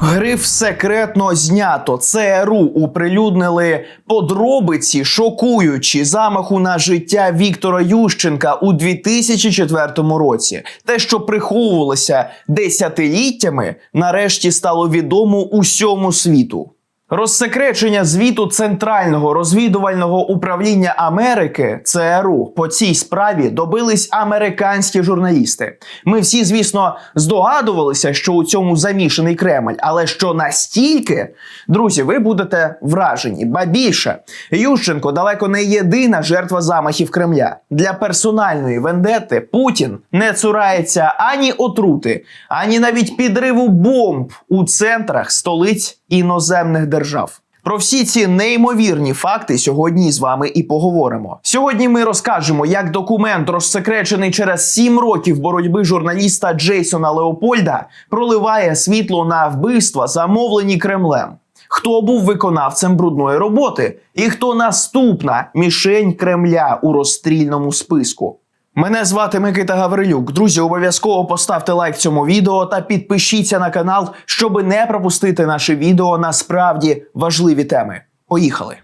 Гриф секретно знято. ЦРУ оприлюднили подробиці, шокуючі замаху на життя Віктора Ющенка у 2004 році. Те, що приховувалося десятиліттями, нарешті стало відомо усьому світу. Розсекречення звіту Центрального розвідувального управління Америки ЦРУ по цій справі добились американські журналісти. Ми всі, звісно, здогадувалися, що у цьому замішаний Кремль, але що настільки, друзі, ви будете вражені. Ба більше Ющенко далеко не єдина жертва замахів Кремля. Для персональної вендети Путін не цурається ані отрути, ані навіть підриву бомб у центрах столиць іноземних держав. Про всі ці неймовірні факти сьогодні з вами і поговоримо. Сьогодні ми розкажемо, як документ, розсекречений через 7 років боротьби журналіста Джейсона Леопольда, проливає світло на вбивства, замовлені Кремлем. Хто був виконавцем брудної роботи, і хто наступна мішень Кремля у розстрільному списку. Мене звати Микита Гаврилюк. Друзі, обов'язково поставте лайк цьому відео та підпишіться на канал, щоб не пропустити наше відео на справді важливі теми. Поїхали!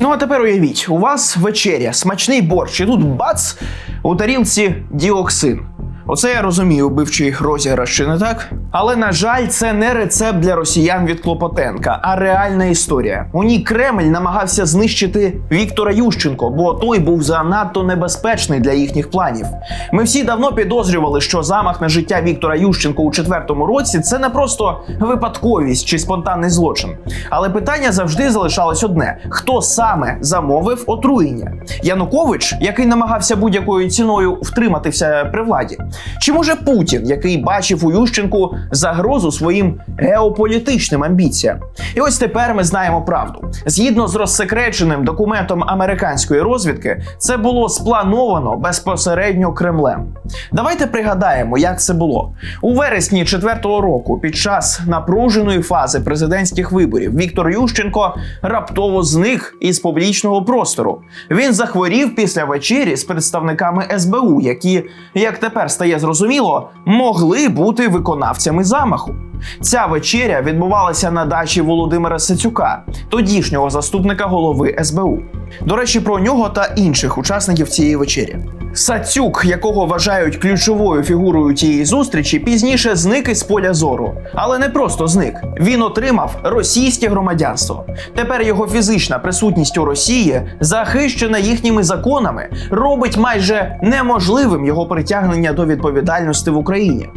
Ну а тепер уявіть, у вас вечеря, смачний борщ, і тут бац у тарілці діоксин. Оце я розумію, вбивчий розіграш, чи не так? Але на жаль, це не рецепт для росіян від Клопотенка, а реальна історія. У ній Кремль намагався знищити Віктора Ющенко, бо той був занадто небезпечний для їхніх планів. Ми всі давно підозрювали, що замах на життя Віктора Ющенко у четвертому році це не просто випадковість чи спонтанний злочин. Але питання завжди залишалось одне: хто саме замовив отруєння? Янукович, який намагався будь-якою ціною втриматися при владі. Чи може Путін, який бачив у Ющенку загрозу своїм геополітичним амбіціям? І ось тепер ми знаємо правду. Згідно з розсекреченим документом американської розвідки, це було сплановано безпосередньо Кремлем. Давайте пригадаємо, як це було у вересні четвертого року. Під час напруженої фази президентських виборів Віктор Ющенко раптово зник із публічного простору. Він захворів після вечері з представниками СБУ, які, як тепер стає зрозуміло, могли бути виконавцями замаху. Ця вечеря відбувалася на дачі Володимира Сицюка, тодішнього заступника голови СБУ. До речі, про нього та інших учасників цієї вечері. Сацюк, якого вважають ключовою фігурою цієї зустрічі, пізніше зник із поля зору. Але не просто зник. Він отримав російське громадянство. Тепер його фізична присутність у Росії, захищена їхніми законами, робить майже неможливим його притягнення до відповідальності в Україні.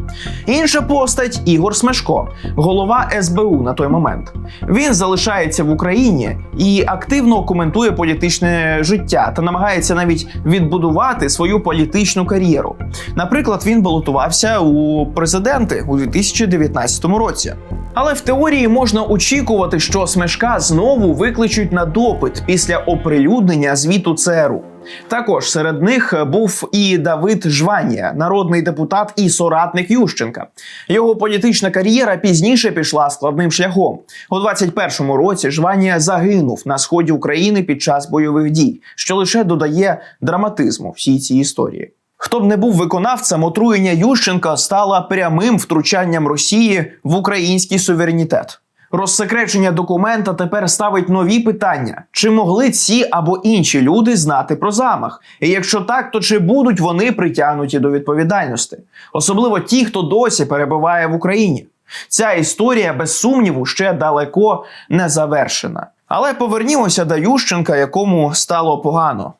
Інша постать Ігор Смешко, голова СБУ на той момент. Він залишається в Україні і активно коментує політичне життя та намагається навіть відбудувати свою політичну кар'єру. Наприклад, він балотувався у президенти у 2019 році. Але в теорії можна очікувати, що Смешка знову викличуть на допит після оприлюднення звіту ЦРУ. Також серед них був і Давид Жванія, народний депутат і соратник Ющенка. Його політична кар'єра пізніше пішла складним шляхом. У 21-му році Жванія загинув на сході України під час бойових дій, що лише додає драматизму всій цій історії. Хто б не був виконавцем, отруєння Ющенка стало прямим втручанням Росії в український суверенітет. Розсекречення документа тепер ставить нові питання: чи могли ці або інші люди знати про замах? І якщо так, то чи будуть вони притягнуті до відповідальності? Особливо ті, хто досі перебуває в Україні. Ця історія, без сумніву, ще далеко не завершена. Але повернімося до Ющенка, якому стало погано.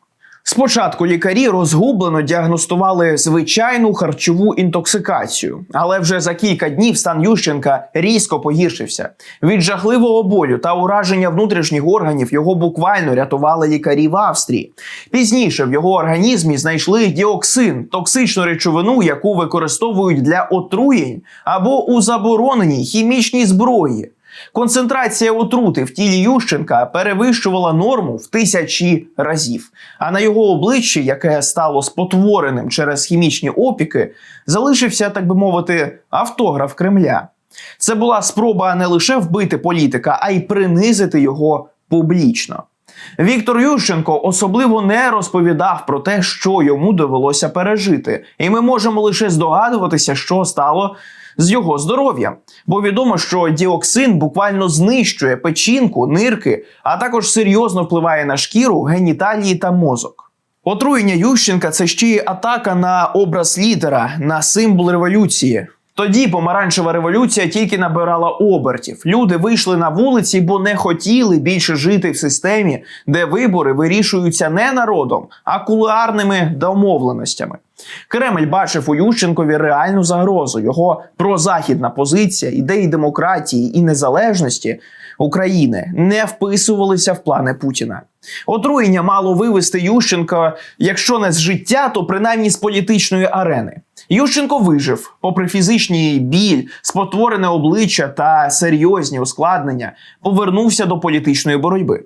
Спочатку лікарі розгублено діагностували звичайну харчову інтоксикацію, але вже за кілька днів стан Ющенка різко погіршився. Від жахливого болю та ураження внутрішніх органів його буквально рятували лікарі в Австрії. Пізніше в його організмі знайшли діоксин, токсичну речовину, яку використовують для отруєнь або у забороненій хімічній зброї. Концентрація отрути в тілі Ющенка перевищувала норму в тисячі разів. А на його обличчі, яке стало спотвореним через хімічні опіки, залишився, так би мовити, автограф Кремля. Це була спроба не лише вбити політика, а й принизити його публічно. Віктор Ющенко особливо не розповідав про те, що йому довелося пережити, і ми можемо лише здогадуватися, що стало з його здоров'ям, бо відомо, що діоксин буквально знищує печінку, нирки, а також серйозно впливає на шкіру, геніталії та мозок. Отруєння Ющенка це ще й атака на образ лідера, на символ революції. Тоді помаранчева революція тільки набирала обертів. Люди вийшли на вулиці, бо не хотіли більше жити в системі, де вибори вирішуються не народом, а кулуарними домовленостями. Кремль бачив у Ющенкові реальну загрозу. Його прозахідна позиція, ідеї демократії і незалежності України не вписувалися в плани Путіна. Отруєння мало вивести Ющенка, якщо не з життя, то принаймні з політичної арени. Ющенко вижив, попри фізичний біль, спотворене обличчя та серйозні ускладнення, повернувся до політичної боротьби.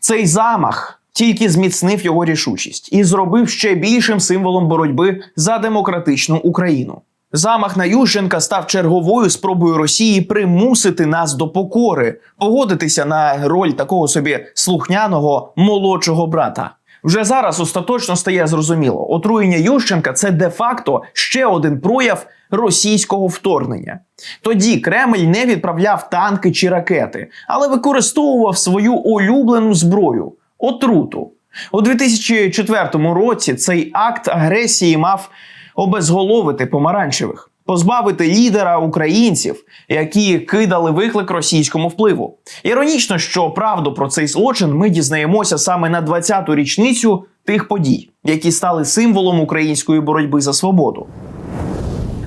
Цей замах тільки зміцнив його рішучість і зробив ще більшим символом боротьби за демократичну Україну. Замах на Ющенка став черговою спробою Росії примусити нас до покори, погодитися на роль такого собі слухняного молодшого брата. Вже зараз остаточно стає зрозуміло, отруєння Ющенка це де-факто ще один прояв російського вторгнення. Тоді Кремль не відправляв танки чи ракети, але використовував свою улюблену зброю отруту. У 2004 році цей акт агресії мав обезголовити помаранчевих, позбавити лідера українців, які кидали виклик російському впливу. Іронічно, що правду про цей злочин ми дізнаємося саме на 20-ту річницю тих подій, які стали символом української боротьби за свободу.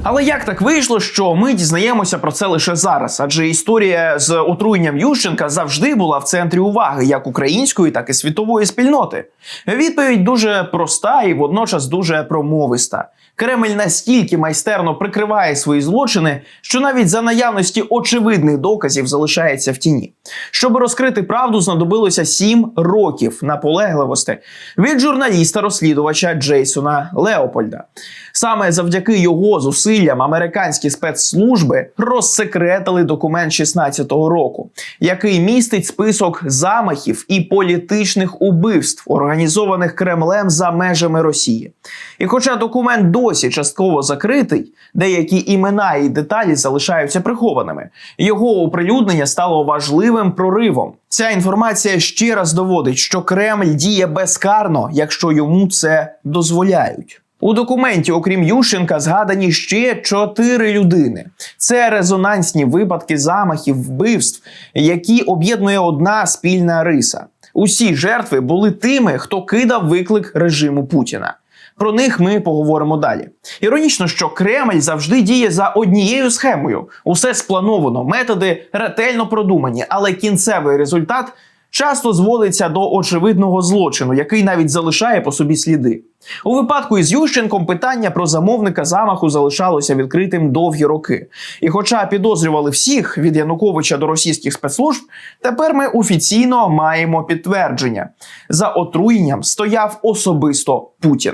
Але як так вийшло, що ми дізнаємося про це лише зараз? Адже історія з отруєнням Ющенка завжди була в центрі уваги як української, так і світової спільноти. Відповідь дуже проста і водночас дуже промовиста. Кремль настільки майстерно прикриває свої злочини, що навіть за наявності очевидних доказів залишається в тіні. Щоб розкрити правду, знадобилося сім років наполегливості від журналіста-розслідувача Джейсона Леопольда. Саме завдяки його зусиллям американські спецслужби розсекретили документ 16-го року, який містить список замахів і політичних убивств, організованих Кремлем за межами Росії. І хоча документ досі частково закритий, деякі імена і деталі залишаються прихованими. Його оприлюднення стало важливим проривом. Ця інформація ще раз доводить, що Кремль діє безкарно, якщо йому це дозволяють. У документі, окрім Ющенка, згадані ще чотири людини. Це резонансні випадки замахів, вбивств, які об'єднує одна спільна риса. Усі жертви були тими, хто кидав виклик режиму Путіна. Про них ми поговоримо далі. Іронічно, що Кремль завжди діє за однією схемою. Усе сплановано, методи ретельно продумані, але кінцевий результат часто зводиться до очевидного злочину, який навіть залишає по собі сліди. У випадку із Ющенком питання про замовника замаху залишалося відкритим довгі роки. І, хоча підозрювали всіх від Януковича до російських спецслужб, тепер ми офіційно маємо підтвердження: за отруєнням стояв особисто Путін.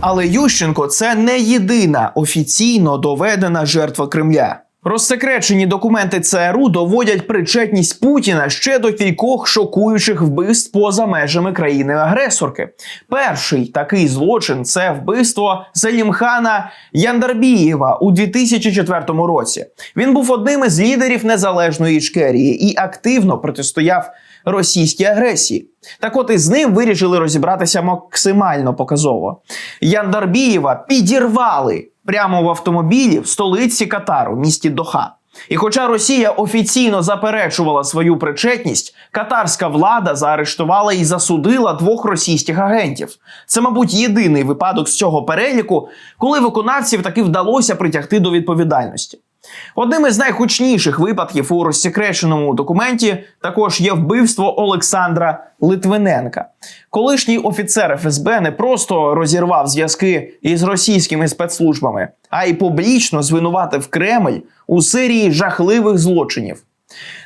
Але Ющенко це не єдина офіційно доведена жертва Кремля. Розсекречені документи ЦРУ доводять причетність Путіна ще до кількох шокуючих вбивств поза межами країни-агресорки. Перший такий злочин це вбивство Салімхана Яндарбієва у 2004 році. Він був одним із лідерів незалежної Ічкерії і активно протистояв російській агресії. Так от із ним вирішили розібратися максимально показово. Яндарбієва підірвали прямо в автомобілі в столиці Катару, місті Доха. І хоча Росія офіційно заперечувала свою причетність, катарська влада заарештувала і засудила двох російських агентів. Це, мабуть, єдиний випадок з цього переліку, коли виконавців таки вдалося притягти до відповідальності. Одним із найгучніших випадків у розсекреченому документі також є вбивство Олександра Литвиненка. Колишній офіцер ФСБ не просто розірвав зв'язки із російськими спецслужбами, а й публічно звинуватив Кремль у серії жахливих злочинів.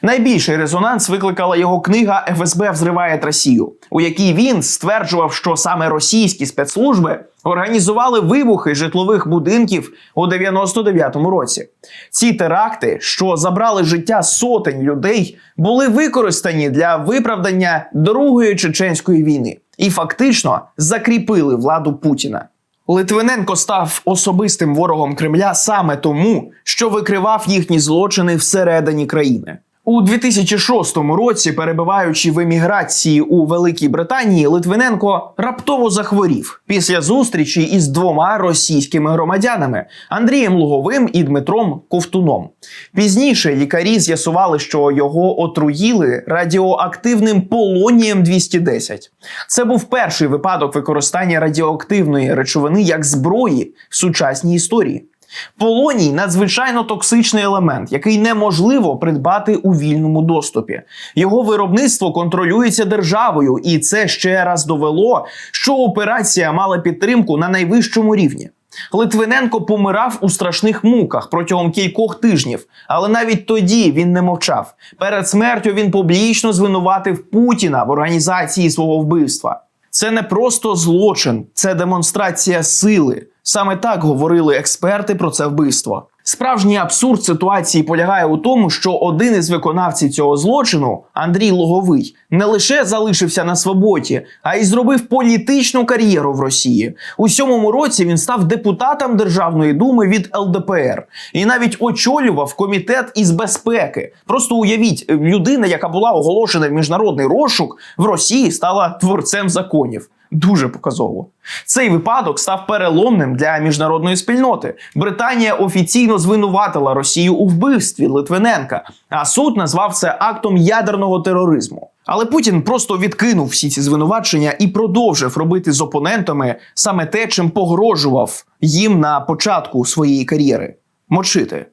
Найбільший резонанс викликала його книга ФСБ взриває Росію, у якій він стверджував, що саме російські спецслужби організували вибухи житлових будинків у 99-му році. Ці теракти, що забрали життя сотень людей, були використані для виправдання Другої чеченської війни і фактично закріпили владу Путіна. Литвиненко став особистим ворогом Кремля саме тому, що викривав їхні злочини всередині країни. У 2006 році, перебуваючи в еміграції у Великій Британії, Литвиненко раптово захворів після зустрічі із двома російськими громадянами Андрієм Луговим і Дмитром Ковтуном. Пізніше лікарі з'ясували, що його отруїли радіоактивним полонієм 210. Це був перший випадок використання радіоактивної речовини як зброї в сучасній історії. Полоній надзвичайно токсичний елемент, який неможливо придбати у вільному доступі. Його виробництво контролюється державою, і це ще раз довело, що операція мала підтримку на найвищому рівні. Литвиненко помирав у страшних муках протягом кількох тижнів, але навіть тоді він не мовчав. Перед смертю він публічно звинуватив Путіна в організації свого вбивства. Це не просто злочин, це демонстрація сили. Саме так говорили експерти про це вбивство. Справжній абсурд ситуації полягає у тому, що один із виконавців цього злочину, Андрій Логовий, не лише залишився на свободі, а й зробив політичну кар'єру в Росії. У сьомому році він став депутатом Державної думи від ЛДПР і навіть очолював комітет із безпеки. Просто уявіть, людина, яка була оголошена в міжнародний розшук в Росії, стала творцем законів. Дуже показово. Цей випадок став переломним для міжнародної спільноти. Британія офіційно звинуватила Росію у вбивстві Литвиненка, а суд назвав це актом ядерного тероризму. Але Путін просто відкинув всі ці звинувачення і продовжив робити з опонентами саме те, чим погрожував їм на початку своєї кар'єри мочити.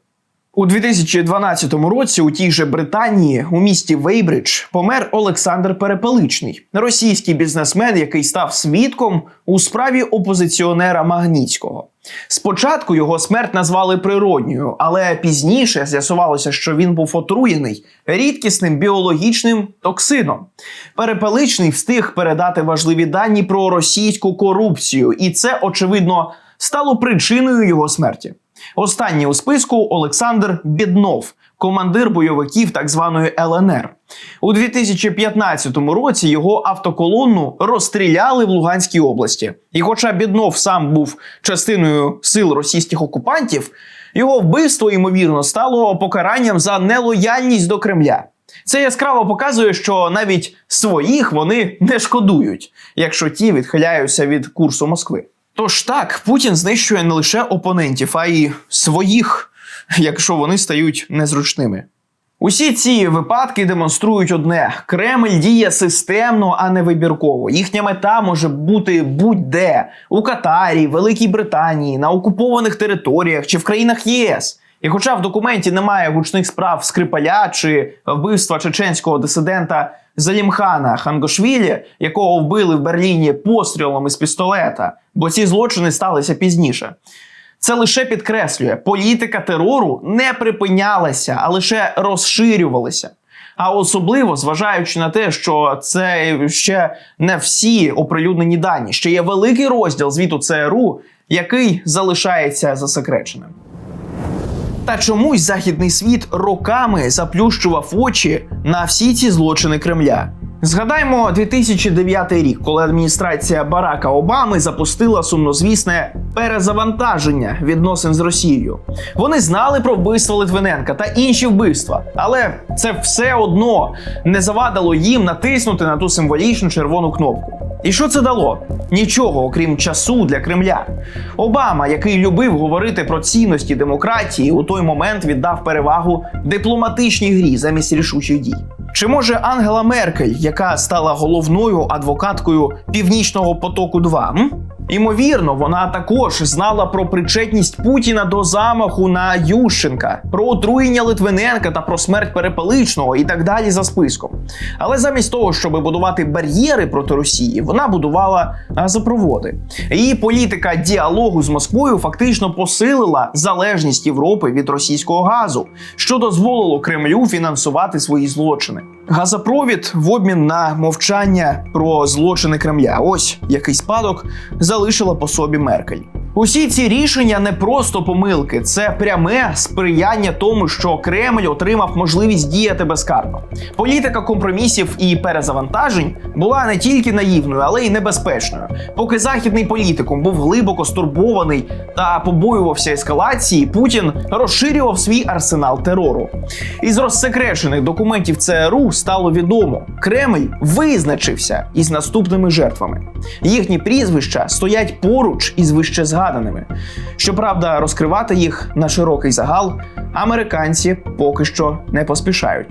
У 2012 році у тій же Британії у місті Вейбридж помер Олександр Перепеличний, російський бізнесмен, який став свідком у справі опозиціонера Магніцького. Спочатку його смерть назвали природньою, але пізніше з'ясувалося, що він був отруєний рідкісним біологічним токсином. Перепеличний встиг передати важливі дані про російську корупцію, і це очевидно стало причиною його смерті. Останній у списку Олександр Біднов, командир бойовиків так званої ЛНР. У 2015 році його автоколонну розстріляли в Луганській області. І, хоча Біднов сам був частиною сил російських окупантів, його вбивство ймовірно стало покаранням за нелояльність до Кремля. Це яскраво показує, що навіть своїх вони не шкодують, якщо ті відхиляються від курсу Москви. Тож так, Путін знищує не лише опонентів, а й своїх, якщо вони стають незручними. Усі ці випадки демонструють одне: Кремль діє системно, а не вибірково. Їхня мета може бути будь-де у Катарі, Великій Британії, на окупованих територіях чи в країнах ЄС. І хоча в документі немає гучних справ Скрипаля чи вбивства чеченського дисидента Залімхана Хангошвілі, якого вбили в Берліні пострілом із пістолета, бо ці злочини сталися пізніше. Це лише підкреслює, політика терору не припинялася, а лише розширювалася. А особливо зважаючи на те, що це ще не всі оприлюднені дані, ще є великий розділ звіту ЦРУ, який залишається засекреченим. Та чомусь західний світ роками заплющував очі на всі ці злочини Кремля. Згадаймо 2009 рік, коли адміністрація Барака Обами запустила сумнозвісне перезавантаження відносин з Росією. Вони знали про вбивство Литвиненка та інші вбивства, але це все одно не завадило їм натиснути на ту символічну червону кнопку. І що це дало? Нічого, окрім часу для Кремля. Обама, який любив говорити про цінності демократії, у той момент віддав перевагу дипломатичній грі замість рішучих дій. Чи може Ангела Меркель, яка стала головною адвокаткою Північного потоку 2 м? Імовірно, вона також знала про причетність Путіна до замаху на Ющенка, про отруєння Литвиненка та про смерть Перепеличного і так далі за списком. Але замість того, щоб будувати бар'єри проти Росії, вона будувала газопроводи. Її політика діалогу з Москвою фактично посилила залежність Європи від російського газу, що дозволило Кремлю фінансувати свої злочини. Газопровід в обмін на мовчання про злочини Кремля. Ось який спадок залишила по собі Меркель. Усі ці рішення не просто помилки, це пряме сприяння тому, що Кремль отримав можливість діяти безкарно. Політика компромісів і перезавантажень була не тільки наївною, але й небезпечною. Поки західний політикум був глибоко стурбований та побоювався ескалації, Путін розширював свій арсенал терору. Із розсекречених документів ЦРУ стало відомо, Кремль визначився із наступними жертвами. Їхні прізвища стоять поруч із вищезгаданими. Щоправда, розкривати їх на широкий загал американці поки що не поспішають.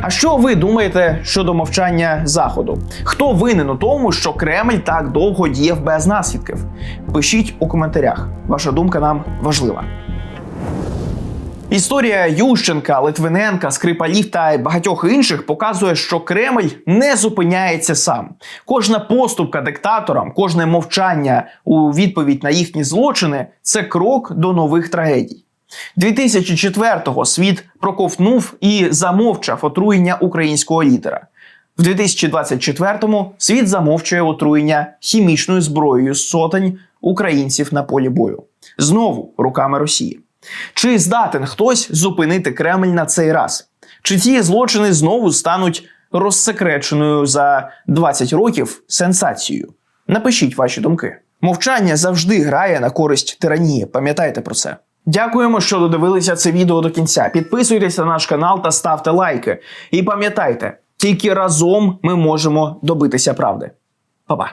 А що ви думаєте щодо мовчання Заходу? Хто винен у тому, що Кремль так довго діяв без наслідків? Пишіть у коментарях. Ваша думка нам важлива. Історія Ющенка, Литвиненка, Скрипалів та багатьох інших показує, що Кремль не зупиняється сам. Кожна поступка диктаторам, кожне мовчання у відповідь на їхні злочини це крок до нових трагедій. 2004-го світ проковтнув і замовчав отруєння українського лідера. В 2024-му світ замовчує отруєння хімічною зброєю сотень українців на полі бою. Знову руками Росії. Чи здатен хтось зупинити Кремль на цей раз? Чи ці злочини знову стануть розсекреченою за 20 років сенсацією? Напишіть ваші думки. Мовчання завжди грає на користь тиранії. Пам'ятайте про це. Дякуємо, що додивилися це відео до кінця. Підписуйтесь на наш канал та ставте лайки. І пам'ятайте, тільки разом ми можемо добитися правди. Па-па!